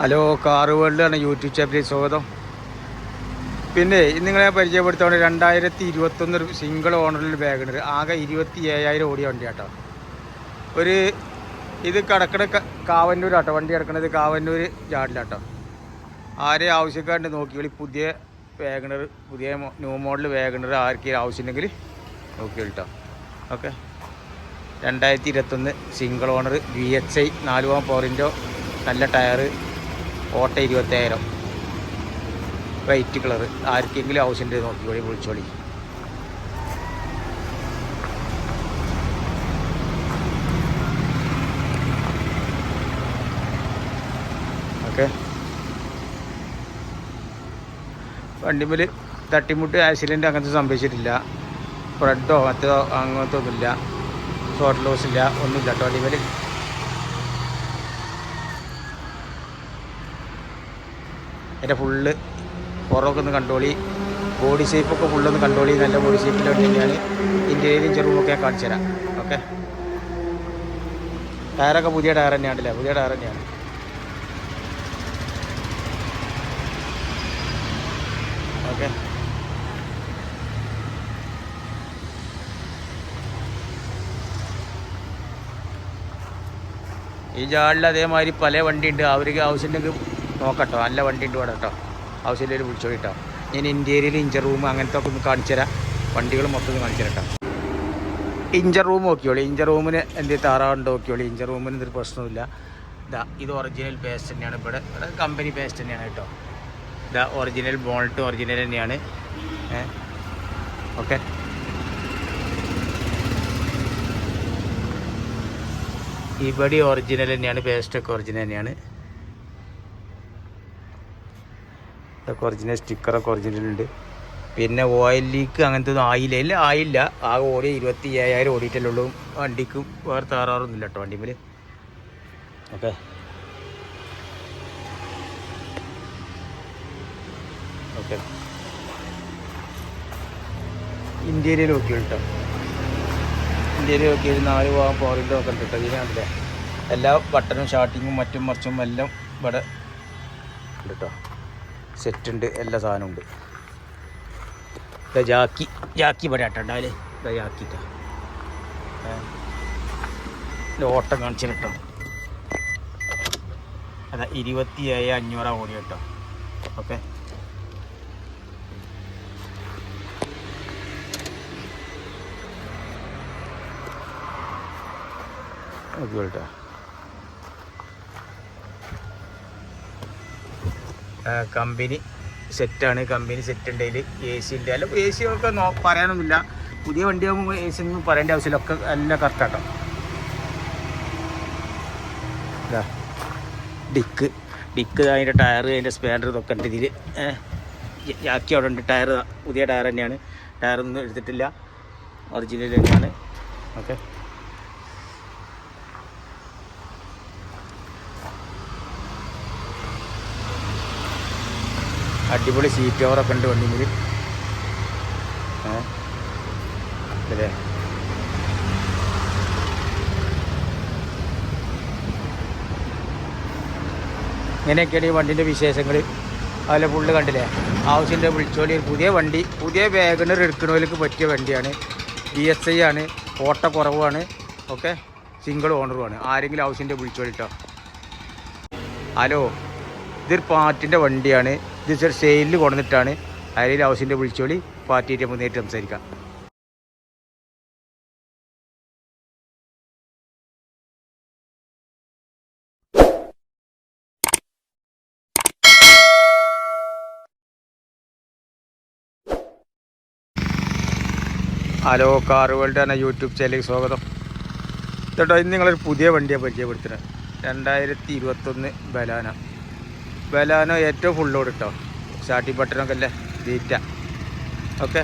Hello world ആണ്. YouTube ചാനലിൽ സ്വാഗതം. പിന്നെ നിങ്ങളെ പരിചയപ്പെടുത്തുകൊണ്ട് രണ്ടായിരത്തി ഇരുപത്തൊന്ന് സിംഗിൾ ഓണറിൽ ബാഗുണ്ട് ആകെ ഇരുപത്തി ഏഴായിരം ഓടിയ വണ്ടി ആട്ടോ ഒരു ഇത് കിടക്കണ കാവന്നൂർ ആട്ടോ. വണ്ടി കിടക്കണത് കാവന്നൂർ ജാഡിലാട്ടോ ആരെ ആവശ്യക്കാരുണ്ട് നോക്കിയോളി പുതിയ വാഗണർ പുതിയ ന്യൂ മോഡൽ വാഗണർ ആർക്കെങ്കിലും ആവശ്യമുണ്ടെങ്കിൽ നോക്കിയോളിട്ടോ ഓക്കെ. രണ്ടായിരത്തി ഇരുപത്തൊന്ന് single owner V H I നാല് പോകാൻ പോറിന്റോ നല്ല ടയറ് ഓട്ട ഇരുപത്തയ്യായിരം വൈറ്റ് കളർ ആർക്കെങ്കിലും ആവശ്യമുണ്ട് നോക്കിക്കോളി വിളിച്ചോളി. ഓക്കെ വണ്ടിമേൽ തട്ടിമുട്ട് ആക്സിഡന്റ് അങ്ങനത്തെ സംഭവിച്ചിട്ടില്ല. ഫ്ലഡോ മറ്റോ അങ്ങനത്തെ ഒന്നുമില്ല ഷോർട്ട് ലോസ് ഇല്ല ഒന്നുമില്ല. കേട്ടോ വണ്ടിമേൽ എന്റെ ഫുള്ള് പുറമൊക്കെ ഒന്ന് കണ്ടോളി. ബോഡി ഷേപ്പൊക്കെ ഫുള്ളൊന്ന് കണ്ടോളി. നല്ല ബോഡി ഷേപ്പിലാണ് തന്നെയാണ്. ഇന്ത്യയിലും ചെറുപ്പൊക്കെ ഞാൻ കാണിച്ചു തരാം. ഓക്കെ ടയറൊക്കെ പുതിയ ടയർ തന്നെയാണല്ലേ പുതിയ ടയർ തന്നെയാണ്. ഓക്കെ ഈ ജാളിൽ അതേമാതിരി പല വണ്ടിയുണ്ട്. അവർക്ക് ആവശ്യമുണ്ടെങ്കിൽ നോക്കട്ടോ നല്ല വണ്ടി ഉണ്ട് ഇവിടെ കേട്ടോ. ആവശ്യമില്ലെങ്കിൽ വിളിച്ചോ കേട്ടോ. ഞാൻ ഇന്ത്യയിൽ ഇഞ്ചർ റൂം അങ്ങനത്തെ ഒക്കെ ഒന്ന് കാണിച്ചു തരാം. വണ്ടികൾ മൊത്തം ഒന്ന് കാണിച്ചു തരാം ഇഞ്ചർ റൂം നോക്കിയോളി ഇഞ്ചർ റൂമിന് എന്ത് താറാവുണ്ട് നോക്കിയോളി ഇഞ്ചർ റൂമിന് എന്തൊരു പ്രശ്നമില്ല ഇതാ ഇത് ഒറിജിനൽ പേസ്റ്റ് തന്നെയാണ് ഇവിടെ. ഇവിടെ കമ്പനി പേസ്റ്റ് തന്നെയാണ് കേട്ടോ. ഇതാ ഒറിജിനൽ ബോൾട്ട് ഒറിജിനൽ തന്നെയാണ്. ഓക്കെ. ഇവിടെ ഒറിജിനൽ തന്നെയാണ് പേസ്റ്റൊക്കെ ഒറിജിനൽ തന്നെയാണ്. ഇതൊക്കെ ഒറിജിനൽ സ്റ്റിക്കറൊക്കെ ഒറിജിനൽ ഉണ്ട്. പിന്നെ ഓയിൽ ലീക്ക് അങ്ങനത്തെ ഒന്നും ആയില്ല. ഇല്ല ആയില്ല. ആ ഓടി ഇരുപത്തി ഏഴായിരം ഓടിയിട്ടല്ലേ വണ്ടിക്ക് വേറെ തകരാറൊന്നും ഇല്ല കേട്ടോ വണ്ടിമേൽ ഓക്കെ. ഓക്കെ. ഇന്ത്യയിൽ നോക്കി കേട്ടോ? ഇന്ത്യയിൽ നോക്കി നാല് പോകാൻ പോറിന്റെ ഒക്കെ കേട്ടോ. ഇതിനാണല്ലേ എല്ലാ ബട്ടണും ഷാർട്ടിങ്ങും മറ്റും മറിച്ചും എല്ലാം ഇവിടെ ഉണ്ട് കേട്ടോ. സെറ്റ് ഉണ്ട് എല്ലാ സാധനവും ഉണ്ട് ജാക്കി ജാക്കി ഇവിടെ ആട്ടുണ്ടാവില്ലേ ഇതാ ജാക്കിട്ടാ ഓട്ടം കാണിച്ചിട്ടോ അതാ ഇരുപത്തി ഏഴ് അഞ്ഞൂറാ ഓടി കേട്ടോ ഓക്കെ. ഓക്കെ കേട്ടോ കമ്പനി സെറ്റാണ്. കമ്പനി സെറ്റ് ഉണ്ട് അതിൽ എ സി ഉണ്ട്. അല്ല എ സി ഒക്കെ നോ പറയാനൊന്നുമില്ല. പുതിയ വണ്ടി ആകുമ്പോൾ എ സി ഒന്നും പറയേണ്ട ആവശ്യമില്ല. ഒക്കെ എല്ലാം കറക്റ്റാട്ടോ ഡിക്ക്. ഡിക്ക് അതിന്റെ ടയർ അതിന്റെ സ്പാൻഡർ ഇതൊക്കെ ഉണ്ട് ഇതിൽ ജാക്കി അവിടെ ഉണ്ട്. ടയർ പുതിയ ടയർ തന്നെയാണ്. ടയറൊന്നും എടുത്തിട്ടില്ല. ഒറിജിനൽ തന്നെയാണ്. ഓക്കെ. അടിപൊളി സീറ്റ് കവറൊക്കെ ഉണ്ട് വണ്ടിയിൽ അല്ലേ ഇങ്ങനെയൊക്കെയാണ് ഈ വണ്ടിന്റെ വിശേഷങ്ങൾ അതിലെ ഫുള്ള് കണ്ടില്ലേ? ആവശ്യമില്ല വിളിച്ചോളി ഒരു പുതിയ വണ്ടി പുതിയ വേഗനർ എടുക്കണവർക്ക് പറ്റിയ വണ്ടിയാണ്. ബി എസ് ഐ ആണ് ഓട്ട കുറവാണ് ഓക്കെ സിംഗിൾ ഓണറുമാണ് ആരെങ്കിലും ആവശ്യമില്ല വിളിച്ചോളിട്ടോ ഹലോ ഇതൊരു പാറ്റിന്റെ വണ്ടിയാണ്. ഇത് സെയിലിൽ കൊണ്ടുവന്നിട്ടാണ്. അരയിൽ ഹൗസിന്റെ വിളിച്ചോളി പാർട്ടിയിട്ട് നമുക്ക് നേരിട്ട് സംസാരിക്കാം. ഹലോ കാർ വേൾഡ് യൂട്യൂബ് ചാനലിലേക്ക് സ്വാഗതം. കേട്ടോ ഇന്ന് നിങ്ങളൊരു പുതിയ വണ്ടിയാണ് പരിചയപ്പെടുത്തുന്നത്. രണ്ടായിരത്തി ഇരുപത്തൊന്ന് ബലാന. ബലാന ഏറ്റവും ഫുൾ ലോഡ് കേട്ടോ സ്റ്റാർട്ടിങ് ബട്ടനൊക്കെ അല്ലേ? തീറ്റ. ഓക്കെ.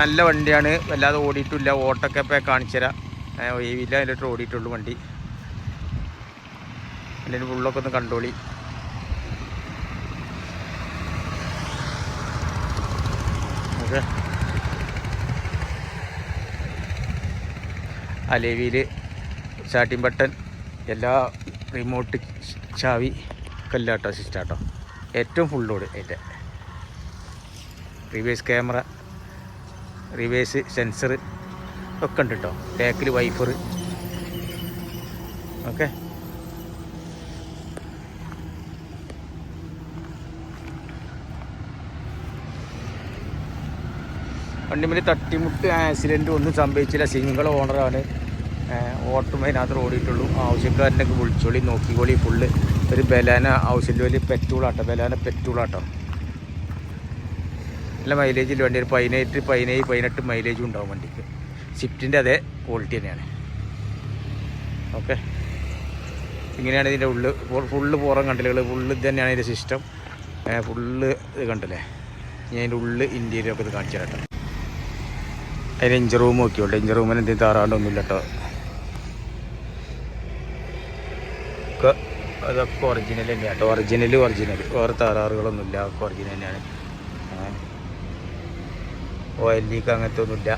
നല്ല വണ്ടിയാണ്. വല്ലാതെ ഓടിയിട്ടില്ല. ഓട്ടൊക്കെ ഇപ്പോൾ കാണിച്ചു തരാം ഇല്ല അതിലിട്ട് ഓടിയിട്ടുള്ളൂ വണ്ടി. അല്ലെങ്കിൽ ഫുള്ളൊക്കെ ഒന്ന് കണ്ടോളി. ഓക്കെ. അലേവിയിൽ സ്റ്റാർട്ടിംഗ് ബട്ടൺ എല്ലാ റിമോട്ട് ചാവി. വർക്കല്ല സിസ്റ്റാട്ടോ സിസ്റ്റം ഏറ്റവും ഫുൾ ലോഡ് അതിന്റെ റിവേഴ്സ് ക്യാമറ റിവേഴ്സ് സെൻസർ ഒക്കെ ഉണ്ട് കേട്ടോ. ബാക്കിൽ വൈഫർ ഓക്കെ വണ്ടിമേൽ തട്ടിമുട്ട് ആക്സിഡന്റ് ഒന്നും സംഭവിച്ചില്ല. സിംഗിൾ ഓണറാണ് ഓട്ടം അതിനകത്ത് ഓടിയിട്ടുള്ളൂ. ആവശ്യക്കാരനൊക്കെ വിളിച്ചോളി നോക്കിക്കോളി ഫുള്ള് ഒരു ബലാന ഹൗസിന്റെ വലിയ പെറ്റൂളാട്ടോ ബലാന പെറ്റൂളാട്ടോ. നല്ല മൈലേജിൽ വണ്ടി ഒരു പതിനെട്ട് പതിനേഴ് പതിനെട്ട് മൈലേജും ഉണ്ടാവും വണ്ടിക്ക്. സ്വിഫ്റ്റിന്റെ അതേ ക്വാളിറ്റി തന്നെയാണ്. ഓക്കെ ഇങ്ങനെയാണ് ഇതിന്റെ ഉള്ളു ഫുള്ള് പുറം കണ്ടലുകൾ ഫുള്ള് ഇത് തന്നെയാണ് ഇതിന്റെ സിസ്റ്റം ഫുള്ള് ഇത് കണ്ടില്ലേ? ഞാൻ അതിന്റെ ഉള്ളിൽ ഇന്റീരിയറൊക്കെ ഇത് കാണിച്ചു തരാം അതിന് എഞ്ചർ റൂം നോക്കിയോട്ടെ എഞ്ചർ റൂമിന് എന്തെങ്കിലും താറാണ്ടൊന്നുമില്ല കേട്ടോ ഒക്കെ അതൊക്കെ ഒറിജിനൽ തന്നെയാണ് കേട്ടോ ഒറിജിനൽ ഒറിജിനൽ വേറെ താറാറുകളൊന്നുമില്ല ഒക്കെ ഒറിജിനൽ തന്നെയാണ്. ഓയിൽ ലീക്ക് അങ്ങനത്തെ ഒന്നുമില്ല.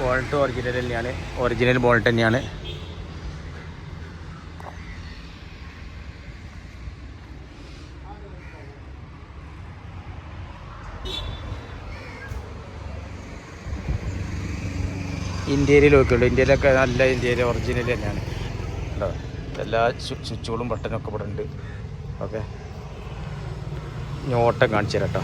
ബോൾട്ട് ഒറിജിനൽ തന്നെയാണ്. ഒറിജിനൽ ബോൾട്ട് തന്നെയാണ്. ഇന്ത്യയിൽ നോക്കിയുള്ളൂ ഇന്ത്യയിലൊക്കെ നല്ല ഇന്ത്യയിലെ ഒറിജിനൽ തന്നെയാണ്. കേട്ടോ എല്ലാ സ്വിച്ച്- സ്വിച്ചുകളും ബട്ടനൊക്കെ ഇവിടെ ഉണ്ട് ഓക്കെ ഞോട്ടം കാണിച്ചു തരാം കേട്ടോ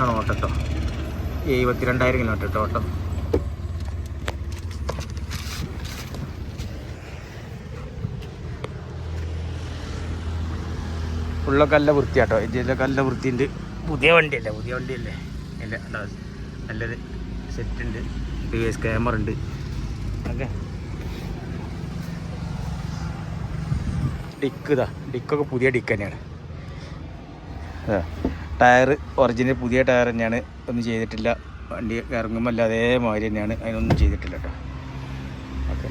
ആണ് ഓട്ടം കേട്ടോ എഴുപത്തിരണ്ടായിരം കിലോമീറ്റർ ടോട്ടൽ ഓട്ടം ഉള്ളൊക്കെ നല്ല വൃത്തിയാട്ടോ. ഇതിലൊക്കെ നല്ല വൃത്തിയുണ്ട്. പുതിയ വണ്ടിയല്ലേ പുതിയ വണ്ടിയല്ലേ. അല്ല നല്ലൊരു സെറ്റ് ഉണ്ട്. റിവേഴ്സ് ക്യാമറ ഉണ്ട്. ഓക്കെ. ഡിക്ക് ഇതാ. ഡിക്കൊക്കെ പുതിയ ഡിക്ക് തന്നെയാണ്. ടയർ ഒറിജിനൽ പുതിയ ടയർ തന്നെയാണ്. ഒന്നും ചെയ്തിട്ടില്ല. വണ്ടി ഇറങ്ങുമ്പോൾ അല്ലാതെ അതേമാതിരി തന്നെയാണ്. അതിനൊന്നും ചെയ്തിട്ടില്ല കേട്ടോ ഓക്കെ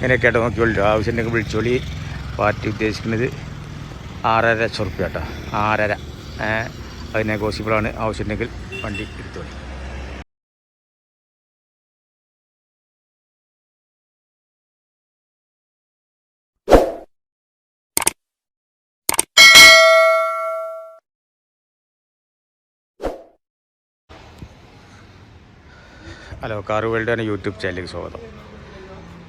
ഇങ്ങനെയൊക്കെ ആയിട്ട് നോക്കിക്കോളൂ ആവശ്യമുണ്ടെങ്കിൽ വിളിച്ചോളി പാർട്ടി ഉദ്ദേശിക്കുന്നത് ആറര ലക്ഷം റുപ്യ കേട്ടോ ആറര അത് നെഗോസിബിളാണ് ആവശ്യമുണ്ടെങ്കിൽ വണ്ടി എടുത്തോളി ഹലോ കാർ വേൾഡാണ് യൂട്യൂബ് ചാനലിലേക്ക് സ്വാഗതം.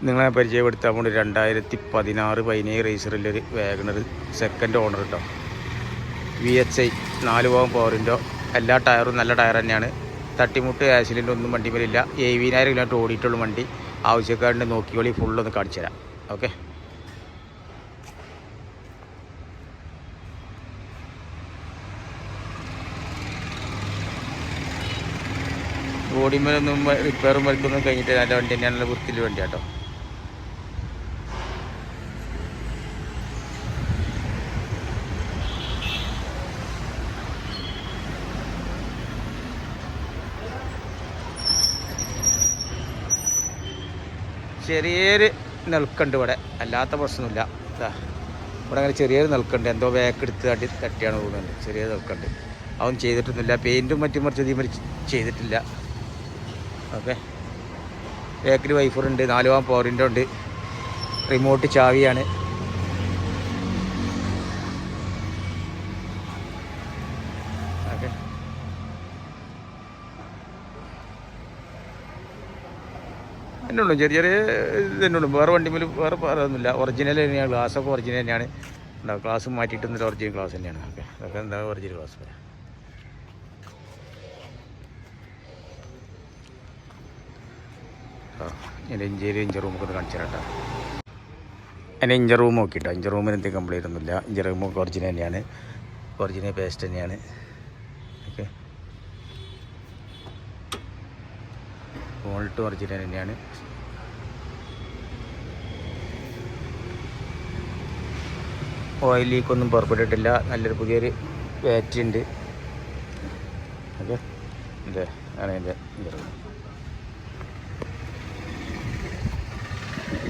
നിങ്ങളെ പരിചയപ്പെടുത്താൻ വേണ്ടി രണ്ടായിരത്തി പതിനാറ് പതിനേഴ് റേസറിലൊരു വാഗണർ സെക്കൻഡ് ഓണർ കേട്ടോ വി എച്ച് ഐ നാല് ഭാഗം പവറിന്റെ എല്ലാ ടയറും നല്ല ടയർ തന്നെയാണ്. തട്ടിമുട്ട് ആക്സിഡന്റ് ഒന്നും വണ്ടി മേലില്ല. എഴുപതിനായിരം കിലോമീറ്റർ ഓടിയിട്ടുള്ള വണ്ടി ആവശ്യക്കാരന്റെ നോക്കിക്കോളി ഫുള്ളൊന്ന് കാണിച്ചു തരാം. ഓക്കെ? ബോഡിമേലൊന്നും റിപ്പയറും വർക്കൊന്നും കഴിഞ്ഞിട്ട് നല്ല വണ്ടി തന്നെയാണ് നല്ല വൃത്തിയിൽ വണ്ടി കേട്ടോ ചെറിയൊരു നെൽക്കുണ്ട് ഇവിടെ. അല്ലാത്ത പ്രശ്നമില്ല ഇവിടെ അങ്ങനെ ചെറിയൊരു നെൽക്കുണ്ട്. എന്തോ ബാക്ക് തട്ടി തട്ടിയാണ് പോകുന്നത് ചെറിയ നെൽക്കുണ്ട്. അതൊന്നും ചെയ്തിട്ടൊന്നുമില്ല. പെയിന്റും മറ്റും മറിച്ച് മറിച്ച് ചെയ്തിട്ടില്ല. ഓക്കെ. ബാക്കിൽ വൈഫറുണ്ട് നാലുവാൻ പവറിന്റെ ഉണ്ട്. റിമോട്ട് ചാവിയാണ്. തന്നെ ഉള്ളൂ ചെറിയ ചെറിയ ഇത് തന്നെ ഉള്ളൂ വേറെ വണ്ടിമേൽ വേറെ വേറെ ഒന്നുമില്ല ഒറിജിനൽ തന്നെയാണ്. ഗ്ലാസ്സൊക്കെ ഒറിജിനൽ തന്നെയാണ്. ഉണ്ടാവും ഗ്ലാസ് മാറ്റിയിട്ടൊന്നും ഒറിജിനൽ ഗ്ലാസ് തന്നെയാണ്. ഓക്കെ. അതൊക്കെ എന്താ ഒറിജിനൽ ഗ്ലാസ് പറയാം ഞാൻ ഇഞ്ചേരി ഇഞ്ചർ റൂമൊക്കെ ഒന്ന് കാണിച്ചു തരാം അതിന് ഇഞ്ചർ റൂം നോക്കിയിട്ടോ ഇഞ്ചർ റൂമിന് എന്തെങ്കിലും കംപ്ലീറ്റ് ഒന്നുമില്ല. ഇഞ്ചർ റൂമൊക്കെ ഒറിജിനൽ തന്നെയാണ്. ഒറിജിനൽ പേസ്റ്റ് തന്നെയാണ് ഓക്കെ വോൾട്ട് ഒറിജിനൽ തന്നെയാണ്. ഓയിൽ ലീക്കൊന്നും പുറപ്പെട്ടിട്ടില്ല. നല്ലൊരു പുതിയൊരു ബാറ്ററി ഉണ്ട്. ഓക്കെ. അല്ലേ ആണ് എന്റെ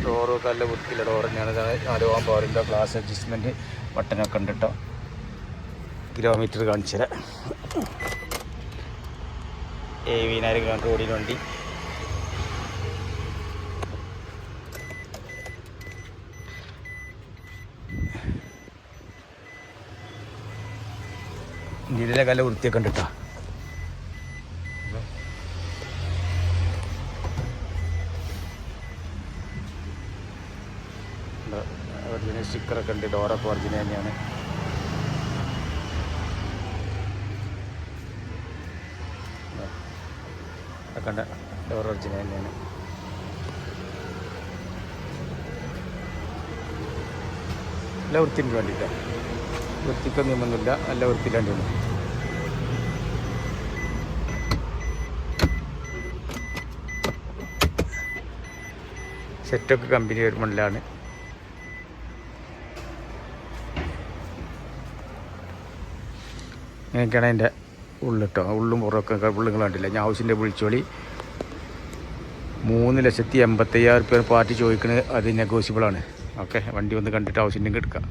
ഡോറൊക്കെ നല്ല വൃത്തിയില്ല ഡോർ തന്നെയാണ്. നാല് പോകാൻ പോരില്ല ഗ്ലാസ് അഡ്ജസ്റ്റ്മെന്റ് ബട്ടനൊക്കെ ഉണ്ട് കേട്ടോ കിലോമീറ്റർ കാണിച്ചു തരാം ഏഴായിരം കിലോമീറ്റർ ഓടിയ വണ്ടി. ഇതിലെ കല്ല വൃത്തിയൊക്കെ ഉണ്ട് സ്റ്റിക്കറൊക്കെ ഉണ്ട് ഡോറൊക്കെ ഒറിജിനൽ തന്നെയാണ്. കണ്ട ഡോർ ഒറിജിനൽ തന്നെയാണ്. എല്ലാ വൃത്തിന്റെ വേണ്ടിയിട്ടാണ് വൃത്തിക്കൊന്നും ഒന്നുമില്ല നല്ല വൃത്തിയിലാണ്ട് വന്നു സെറ്റൊക്കെ കമ്പനി ഒരു വരുമ്പോഴാണ് ഇങ്ങനെയൊക്കെയാണ് അതിന്റെ ഉള്ളിട്ടോ ഉള്ളും പുറമൊക്കെ ഉള്ളും കണ്ടില്ല? ഞാൻ ഹൗസിന്റെ വിളിച്ചോളി. മൂന്ന് ലക്ഷത്തി എൺപത്തയ്യായിരം റുപ്യ പാർട്ടി ചോദിക്കുന്നത് അത് നെഗോസിബിളാണ് ഓക്കെ വണ്ടി വന്ന് കണ്ടിട്ട് ഹൗസിന്റെ എടുക്കാം.